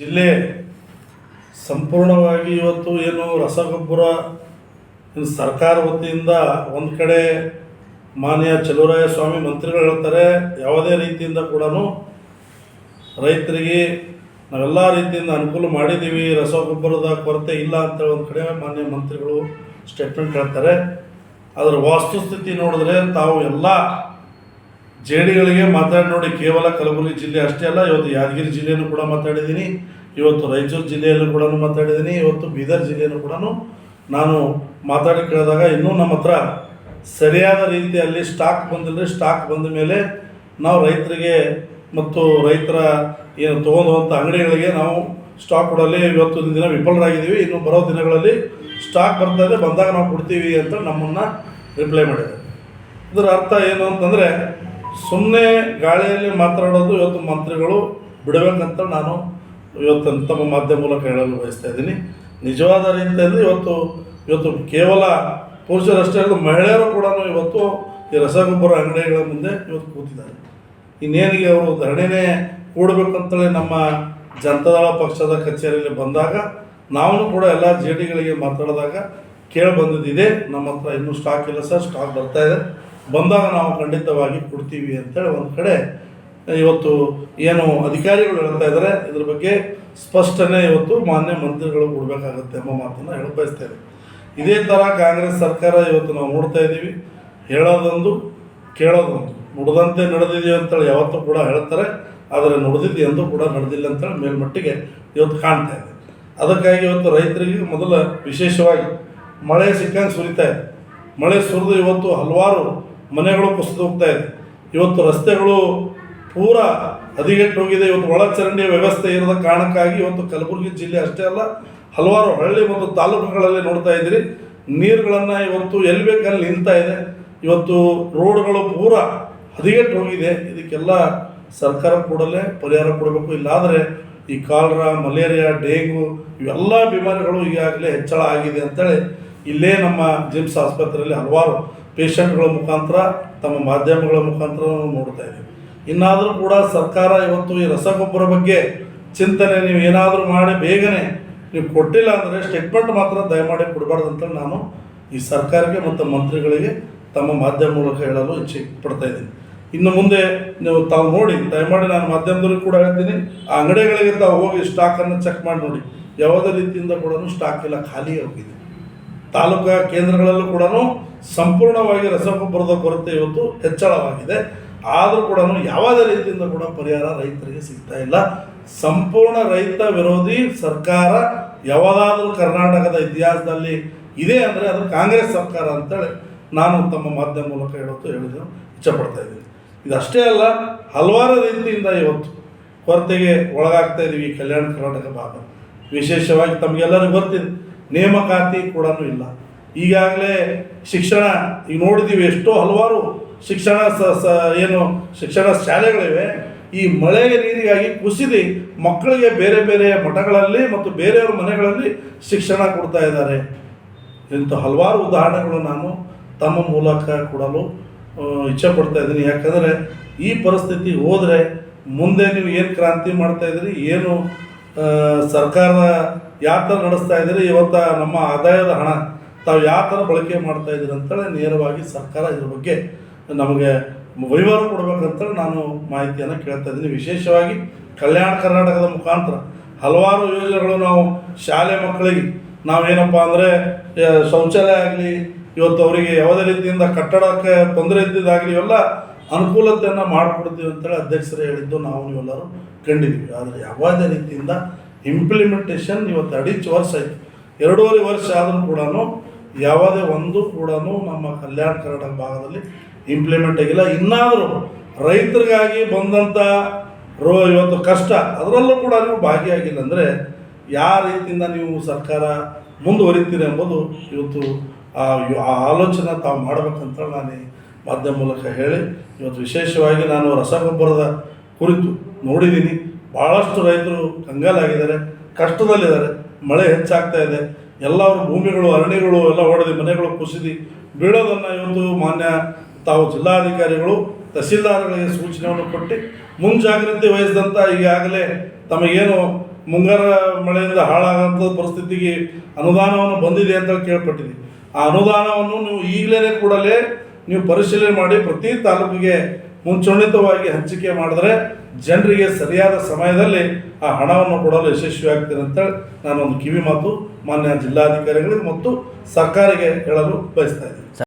ಜಿಲ್ಲೆ ಸಂಪೂರ್ಣವಾಗಿ ಇವತ್ತು ಏನು ರಸಗೊಬ್ಬರ ಸರ್ಕಾರ ವತಿಯಿಂದ ಒಂದು ಕಡೆ ಮಾನ್ಯ ಚಲುವರಾಯ ಸ್ವಾಮಿ ಮಂತ್ರಿಗಳು ಹೇಳ್ತಾರೆ, ಯಾವುದೇ ರೀತಿಯಿಂದ ಕೂಡ ರೈತರಿಗೆ ನಾವೆಲ್ಲ ರೀತಿಯಿಂದ ಅನುಕೂಲ ಮಾಡಿದ್ದೀವಿ, ರಸಗೊಬ್ಬರದ ಕೊರತೆ ಇಲ್ಲ ಅಂತೇಳಿ ಒಂದು ಕಡೆ ಮಾನ್ಯ ಮಂತ್ರಿಗಳು ಸ್ಟೇಟ್ಮೆಂಟ್ ಹೇಳ್ತಾರೆ. ಅದರ ವಾಸ್ತುಸ್ಥಿತಿ ನೋಡಿದ್ರೆ ತಾವು ಎಲ್ಲ ಜೇಡಿಗಳಿಗೆ ಮಾತಾಡಿ ನೋಡಿ ಕೇವಲ ಕಲಬುರಗಿ ಜಿಲ್ಲೆ ಅಷ್ಟೇ ಅಲ್ಲ, ಇವತ್ತು ಯಾದಗಿರಿ ಜಿಲ್ಲೆಯಲ್ಲೂ ಕೂಡ ಮಾತಾಡಿದ್ದೀನಿ, ಇವತ್ತು ರಾಯಚೂರು ಜಿಲ್ಲೆಯಲ್ಲೂ ಕೂಡ ಮಾತಾಡಿದ್ದೀನಿ, ಇವತ್ತು ಬೀದರ್ ಜಿಲ್ಲೆಯಲ್ಲೂ ಕೂಡ ನಾನು ಮಾತಾಡಿ ಕೇಳಿದಾಗ ಇನ್ನೂ ನಮ್ಮ ಹತ್ರ ಸರಿಯಾದ ರೀತಿಯಲ್ಲಿ ಸ್ಟಾಕ್ ಬಂದಿಲ್ಲ ಸ್ಟಾಕ್ ಬಂದ ಮೇಲೆ ನಾವು ರೈತರಿಗೆ ಮತ್ತು ರೈತರ ಏನು ತೊಗೊಂಡುವಂಥ ಅಂಗಡಿಗಳಿಗೆ ನಾವು ಸ್ಟಾಕ್ ಕೊಡಲಿ ಇವತ್ತು ದಿನ ವಿಫಲರಾಗಿದ್ದೀವಿ, ಇನ್ನು ಬರೋ ದಿನಗಳಲ್ಲಿ ಸ್ಟಾಕ್ ಬರ್ತದೆ ಬಂದಾಗ ನಾವು ಕೊಡ್ತೀವಿ ಅಂತ ನಮ್ಮನ್ನು ರಿಪ್ಲೈ ಮಾಡಿದ್ದಾರೆ. ಇದರ ಅರ್ಥ ಏನು ಅಂತಂದರೆ ಸುಮ್ಮನೆ ಗಾಳಿಯಲ್ಲಿ ಮಾತಾಡೋದು ಇವತ್ತು ಮಂತ್ರಿಗಳು ಬಿಡಬೇಕಂತ ನಾನು ಇವತ್ತು ತಮ್ಮ ಮಾಧ್ಯಮ ಮೂಲಕ ಹೇಳಲು ಬಯಸ್ತಾ ಇದ್ದೀನಿ. ನಿಜವಾದ ರೀತಿಯಲ್ಲಿ ಇವತ್ತು ಇವತ್ತು ಕೇವಲ ಪುರುಷರಷ್ಟೇ ಅಲ್ಲ, ಮಹಿಳೆಯರು ಕೂಡ ಇವತ್ತು ಈ ರಸಗೊಬ್ಬರ ಅಂಗಡಿಗಳ ಮುಂದೆ ಇವತ್ತು ಕೂತಿದ್ದಾರೆ. ಇನ್ನೇನಿಗೆ ಅವರು ಧರಣಿನೇ ಕೂಡಬೇಕಂತೇಳಿ ನಮ್ಮ ಜನತಾದಳ ಪಕ್ಷದ ಕಚೇರಿಯಲ್ಲಿ ಬಂದಾಗ, ನಾವು ಕೂಡ ಎಲ್ಲ ಜೆ ಡಿಗಳಿಗೆ ಮಾತಾಡಿದಾಗ ಕೇಳಿ ಬಂದಿದ್ದಿದೆ. ನಮ್ಮ ಹತ್ರ ಇನ್ನೂ ಸ್ಟಾಕ್ ಇಲ್ಲ ಸರ್ ಸ್ಟಾಕ್ ಬರ್ತಾ ಇದೆ. ಬಂದಾಗ ನಾವು ಖಂಡಿತವಾಗಿ ಕೊಡ್ತೀವಿ ಅಂತೇಳಿ ಒಂದು ಕಡೆ, ಇವತ್ತು ಏನು ಅಧಿಕಾರಿಗಳು ಹೇಳ್ತಾ ಇದ್ದಾರೆ ಇದ್ರ ಬಗ್ಗೆ ಸ್ಪಷ್ಟನೆ ಇವತ್ತು ಮಾನ್ಯ ಮಂತ್ರಿಗಳು ಕೊಡಬೇಕಾಗುತ್ತೆ ಎಂಬ ಮಾತನ್ನು ಹೇಳ ಬಯಸ್ತೇವೆ. ಇದೇ ಥರ ಕಾಂಗ್ರೆಸ್ ಸರ್ಕಾರ ಇವತ್ತು ನಾವು ನೋಡ್ತಾ ಇದ್ದೀವಿ. ಹೇಳೋದೊಂದು, ಕೇಳೋದೊಂದು. ನುಡ್ದಂತೆ ನಡೆದಿದೆಯೋ ಅಂತೇಳಿ ಯಾವತ್ತೂ ಕೂಡ ಹೇಳ್ತಾರೆ, ಆದರೆ ನುಡಿದಿದ್ದು ಎಂದೂ ಕೂಡ ನಡೆದಿಲ್ಲ ಅಂತೇಳಿ ಮೇಲ್ಮಟ್ಟಿಗೆ ಇವತ್ತು ಕಾಣ್ತಾ ಇದೆ. ಅದಕ್ಕಾಗಿ ಇವತ್ತು ರೈತರಿಗೆ ಮೊದಲ ವಿಶೇಷವಾಗಿ ಮಳೆ ಸಿಕ್ಕಂಗೆ ಸುರಿತಾ ಇದೆ. ಮಳೆ ಸುರಿದು ಇವತ್ತು ಹಲವಾರು ಮನೆಗಳು ಕುಸಿದು ಹೋಗ್ತಾ ಇದೆ. ಇವತ್ತು ರಸ್ತೆಗಳು ಪೂರ ಹದಿಗೆಟ್ಟು ಹೋಗಿದೆ. ಇವತ್ತು ಒಳಚರಂಡಿಯ ವ್ಯವಸ್ಥೆ ಇರದ ಕಾರಣಕ್ಕಾಗಿ ಇವತ್ತು ಕಲಬುರಗಿ ಜಿಲ್ಲೆ ಅಷ್ಟೇ ಅಲ್ಲ, ಹಲವಾರು ಹಳ್ಳಿ ಮತ್ತು ತಾಲೂಕುಗಳಲ್ಲಿ ನೋಡ್ತಾ ಇದ್ದೀರಿ. ನೀರುಗಳನ್ನು ಇವತ್ತು ಎಲ್ಲಿ ಬೇಕಲ್ಲಿ ನಿಲ್ತಾ ಇದೆ. ಇವತ್ತು ರೋಡ್ಗಳು ಪೂರ ಹದಿಗೆಟ್ಟು ಹೋಗಿದೆ. ಇದಕ್ಕೆಲ್ಲ ಸರ್ಕಾರ ಕೂಡಲೇ ಪರಿಹಾರ ಕೊಡಬೇಕು. ಇಲ್ಲಾದರೆ ಈ ಕಾಲ್ರಾ, ಮಲೇರಿಯಾ, ಡೇಂಗು ಇವೆಲ್ಲ ಬಿಮಾರಿಗಳು ಈಗಾಗಲೇ ಹೆಚ್ಚಳ ಆಗಿದೆ ಅಂತೇಳಿ ಇಲ್ಲೇ ನಮ್ಮ ಜಿಮ್ಸ್ ಆಸ್ಪತ್ರೆಯಲ್ಲಿ ಹಲವಾರು ಪೇಷಂಟ್ಗಳ ಮುಖಾಂತರ, ತಮ್ಮ ಮಾಧ್ಯಮಗಳ ಮುಖಾಂತರ ನೋಡ್ತಾ ಇದ್ದೀವಿ. ಇನ್ನಾದರೂ ಕೂಡ ಸರ್ಕಾರ ಇವತ್ತು ಈ ರಸಗೊಬ್ಬರ ಬಗ್ಗೆ ಚಿಂತನೆ, ನೀವು ಏನಾದರೂ ಮಾಡಿ ಬೇಗನೆ ನೀವು ಕೊಟ್ಟಿಲ್ಲ ಅಂದರೆ ಸ್ಟೇಟ್ಮೆಂಟ್ ಮಾತ್ರ ದಯಮಾಡಿ ಕೊಡಬಾರ್ದು ಅಂತ ನಾನು ಈ ಸರ್ಕಾರಕ್ಕೆ ಮತ್ತು ಮಂತ್ರಿಗಳಿಗೆ ತಮ್ಮ ಮಾಧ್ಯಮ ಮೂಲಕ ಹೇಳಲು ಇಚ್ಛೆ ಪಡ್ತಾ ಇದ್ದೀನಿ. ಇನ್ನು ಮುಂದೆ ನೀವು ತಾವು ನೋಡಿ, ದಯಮಾಡಿ ನಾನು ಮಾಧ್ಯಮದಲ್ಲಿ ಕೂಡ ಹೇಳ್ತೀನಿ, ಆ ಅಂಗಡಿಗಳಿಗೆ ತಾವು ಹೋಗಿ ಸ್ಟಾಕನ್ನು ಚೆಕ್ ಮಾಡಿ ನೋಡಿ. ಯಾವುದೇ ರೀತಿಯಿಂದ ಕೂಡ ಸ್ಟಾಕ್ ಎಲ್ಲ ಖಾಲಿ ಹೋಗಿದೆ ತಾಲೂಕಾ ಕೇಂದ್ರಗಳಲ್ಲೂ ಕೂಡ ಸಂಪೂರ್ಣವಾಗಿ ರಸಗೊಬ್ಬರದ ಕೊರತೆ ಇವತ್ತು ಹೆಚ್ಚಳವಾಗಿದೆ. ಆದರೂ ಕೂಡ ಯಾವುದೇ ರೀತಿಯಿಂದ ಕೂಡ ಪರಿಹಾರ ರೈತರಿಗೆ ಸಿಗ್ತಾ ಇಲ್ಲ. ಸಂಪೂರ್ಣ ರೈತ ವಿರೋಧಿ ಸರ್ಕಾರ ಯಾವಾಗಾದರೂ ಕರ್ನಾಟಕದ ಇತಿಹಾಸದಲ್ಲಿ ಇದೆ ಅಂದರೆ ಅದು ಕಾಂಗ್ರೆಸ್ ಸರ್ಕಾರ ಅಂತೇಳಿ ನಾನು ತಮ್ಮ ಮಾಧ್ಯಮ ಮೂಲಕ ಹೇಳೋದು ಹೇಳಿದ್ರು ಇಚ್ಛಪಡ್ತಾ ಇದ್ದೀನಿ. ಇದಷ್ಟೇ ಅಲ್ಲ, ಹಲವಾರು ರೀತಿಯಿಂದ ಇವತ್ತು ಕೊರತೆಗೆ ಒಳಗಾಗ್ತಾ ಇದ್ದೀವಿ ಕಲ್ಯಾಣ ಕರ್ನಾಟಕ ಭಾಗ. ವಿಶೇಷವಾಗಿ ತಮಗೆಲ್ಲರಿಗೂ ಗೊತ್ತಿದೆ. ನೇಮಕಾತಿ ಕೂಡ ಇಲ್ಲ. ಈಗಾಗಲೇ ಶಿಕ್ಷಣ, ಈಗ ನೋಡಿದ್ದೀವಿ ಎಷ್ಟೋ ಹಲವಾರು ಶಿಕ್ಷಣ ಸ ಸ, ಏನು ಶಿಕ್ಷಣ ಶಾಲೆಗಳಿವೆ. ಈ ಮಳೆ ನೀರಿಗಾಗಿ ಕುಸಿದು ಮಕ್ಕಳಿಗೆ ಬೇರೆ ಬೇರೆ ಮಠಗಳಲ್ಲಿ ಮತ್ತು ಬೇರೆಯವ್ರ ಮನೆಗಳಲ್ಲಿ ಶಿಕ್ಷಣ ಕೊಡ್ತಾ ಇದ್ದಾರೆ. ಇಂಥ ಹಲವಾರು ಉದಾಹರಣೆಗಳು ನಾನು ತಮ್ಮ ಮೂಲಕ ಕೊಡಲು ಇಚ್ಛೆ ಪಡ್ತಾ ಇದ್ದೀನಿ. ಯಾಕಂದರೆ ಈ ಪರಿಸ್ಥಿತಿ ಹೋದರೆ ಮುಂದೆ ನೀವು ಏನು ಕ್ರಾಂತಿ ಮಾಡ್ತಾ ಇದ್ದೀರಿ, ಏನು ಸರ್ಕಾರದ ಸರ್ಕಾರ ಯಾವ ಥರ ನಡೆಸ್ತಾ ಇದ್ದೀರಿ? ಇವತ್ತು ನಮ್ಮ ಆದಾಯದ ಹಣ, ತಾವು ಯಾವ ಥರ ಬಳಕೆ ಮಾಡ್ತಾ ಇದ್ದೀರಿ ಅಂತೇಳಿ ನೇರವಾಗಿ ಸರ್ಕಾರ ಇದ್ರ ಬಗ್ಗೆ ನಮಗೆ ವಹಿವಾರು ಕೊಡ್ಬೇಕಂತೇಳಿ ನಾನು ಮಾಹಿತಿಯನ್ನು ಕೇಳ್ತಾ ಇದ್ದೀನಿ. ವಿಶೇಷವಾಗಿ ಕಲ್ಯಾಣ ಕರ್ನಾಟಕದ ಮುಖಾಂತರ ಹಲವಾರು ಯೋಜನೆಗಳು ನಾವು ಶಾಲೆ ಮಕ್ಕಳಿಗೆ, ನಾವೇನಪ್ಪ ಅಂದರೆ ಶೌಚಾಲಯ ಆಗಲಿ, ಇವತ್ತು ಅವರಿಗೆ ಯಾವುದೇ ರೀತಿಯಿಂದ ಕಟ್ಟಡಕ್ಕೆ ತೊಂದರೆ ಇದ್ದಿದ್ದಾಗಲಿ ಇವೆಲ್ಲ ಅನುಕೂಲತೆಯನ್ನು ಮಾಡಿಕೊಡ್ತೀವಿ ಅಂತೇಳಿ ಅಧ್ಯಕ್ಷರೇ ಹೇಳಿದ್ದು ನಾವು ಇವೆಲ್ಲರೂ ಕಂಡಿದ್ದೀವಿ. ಆದರೆ ಯಾವುದೇ ರೀತಿಯಿಂದ ಇಂಪ್ಲಿಮೆಂಟೇಷನ್ ಇವತ್ತು ಅಡಿಚ್ ವರ್ಷ ಆಯಿತು. ಎರಡೂವರೆ ವರ್ಷ ಆದರೂ ಕೂಡ ಯಾವುದೇ ಒಂದು ಕೂಡ ನಮ್ಮ ಕಲ್ಯಾಣ ಕರ್ನಾಟಕ ಭಾಗದಲ್ಲಿ ಇಂಪ್ಲಿಮೆಂಟ್ ಆಗಿಲ್ಲ. ಇನ್ನಾದರೂ ರೈತರಿಗಾಗಿ ಬಂದಂಥ ರೋ ಇವತ್ತು ಕಷ್ಟ, ಅದರಲ್ಲೂ ಕೂಡ ನೀವು ಭಾಗಿಯಾಗಿಲ್ಲ ಅಂದರೆ ಯಾವ ರೀತಿಯಿಂದ ನೀವು ಸರ್ಕಾರ ಮುಂದುವರಿತೀರಿ ಎಂಬುದು ಇವತ್ತು ಆ ಆಲೋಚನೆ ತಾವು ಮಾಡಬೇಕಂತ ನಾನು ಮಾಧ್ಯಮ ಮೂಲಕ ಹೇಳಿ, ಇವತ್ತು ವಿಶೇಷವಾಗಿ ನಾನು ರಸಗೊಬ್ಬರದ ಕುರಿತು ನೋಡಿದ್ದೀನಿ. ಭಾಳಷ್ಟು ರೈತರು ಕಂಗಾಲಾಗಿದ್ದಾರೆ, ಕಷ್ಟದಲ್ಲಿದ್ದಾರೆ, ಮಳೆ ಹೆಚ್ಚಾಗ್ತಾ ಇದೆ ಎಲ್ಲ ಭೂಮಿಗಳು, ಅರಣ್ಯಗಳು ಎಲ್ಲ ಹೊಡೆದು ಮನೆಗಳು ಕುಸಿದು ಬೀಳೋದನ್ನು ಇವತ್ತು ಮಾನ್ಯ ತಾವು ಜಿಲ್ಲಾಧಿಕಾರಿಗಳು, ತಹಸೀಲ್ದಾರ್ಗಳಿಗೆ ಸೂಚನೆಯನ್ನು ಕೊಟ್ಟು ಮುಂಜಾಗ್ರತೆ ವಹಿಸಿದಂಥ ಈಗಾಗಲೇ ತಮಗೇನು ಮುಂಗಾರ ಮಳೆಯಿಂದ ಹಾಳಾಗಂಥ ಪರಿಸ್ಥಿತಿಗೆ ಅನುದಾನವನ್ನು ಬಂದಿದೆ ಅಂತ ಕೇಳ್ಪಟ್ಟಿದೆ ಆ ಅನುದಾನವನ್ನು ನೀವು ಈಗಲೇ ಕೂಡಲೇ ನೀವು ಪರಿಶೀಲನೆ ಮಾಡಿ ಪ್ರತಿ ತಾಲೂಕಿಗೆ ಮುಂಚೂಣಿತವಾಗಿ ಹಂಚಿಕೆ ಮಾಡಿದ್ರೆ ಜನರಿಗೆ ಸರಿಯಾದ ಸಮಯದಲ್ಲಿ ಆ ಹಣವನ್ನು ಕೊಡಲು ಯಶಸ್ವಿ ಆಗ್ತೀನಿ ಅಂತೇಳಿ ನಾನೊಂದು ಕಿವಿ ಮಾತು ಮಾನ್ಯ ಜಿಲ್ಲಾಧಿಕಾರಿಗಳಿಗೆ ಮತ್ತು ಸರ್ಕಾರಿಗೆ ಹೇಳಲು ಬಯಸ್ತಾ